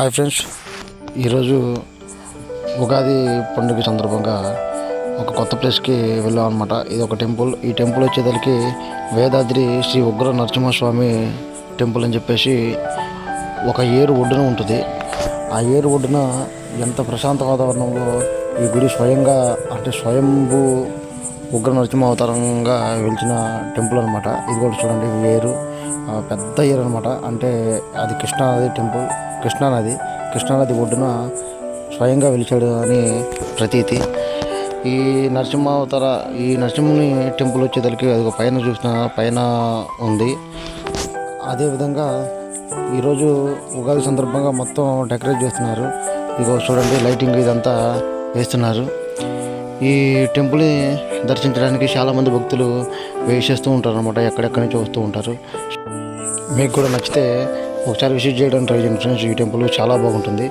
Hi friends ఈరోజు ఉగాది పండుగ సందర్భంగా ఒక కొత్త ప్లేస్కి వెళ్ళాం అనమాట ఇది ఒక టెంపుల్. ఈ టెంపుల్ వచ్చేసరికి వేదాద్రి శ్రీ ఉగ్ర నరసింహస్వామి టెంపుల్ అని చెప్పేసి ఒక ఏరు ఒడ్డున ఉంటుంది. ఆ ఏరు ఒడ్డున ఎంత ప్రశాంత వాతావరణంలో ఈ గుడి స్వయంగా అంటే స్వయంభూ ఉగ్ర నరసింహ అవతారంగా వెలిచిన టెంపుల్ అనమాట ఇది కూడా చూడండి ఏరు. పెద్ద ఏరు అనమాట అంటే అది కృష్ణానది టెంపుల్ కృష్ణానది. కృష్ణానది ఒడ్డున స్వయంగా వెలిచాడు అని ప్రతీతి. ఈ నరసింహావతార ఈ నరసింహుని టెంపుల్ వచ్చేసరికి అది ఒక పైన చూసిన పైన ఉంది. అదేవిధంగా ఈరోజు ఉగాది సందర్భంగా మొత్తం డెకరేట్ చేస్తున్నారు. ఇదిగో చూడండి లైటింగ్ ఇదంతా వేస్తున్నారు. ఈ టెంపుల్ని దర్శించడానికి చాలామంది భక్తులు వేసేస్తూ చేస్తూ ఉంటారు అనమాట ఎక్కడెక్కడి నుంచి వస్తూ ఉంటారు. మీకు కూడా నచ్చితే ఒకసారి విజిట్ చేయడానికి ట్రై చేయండి ఫ్రెండ్స్. ఈ టెంపుల్ చాలా బాగుంటుంది.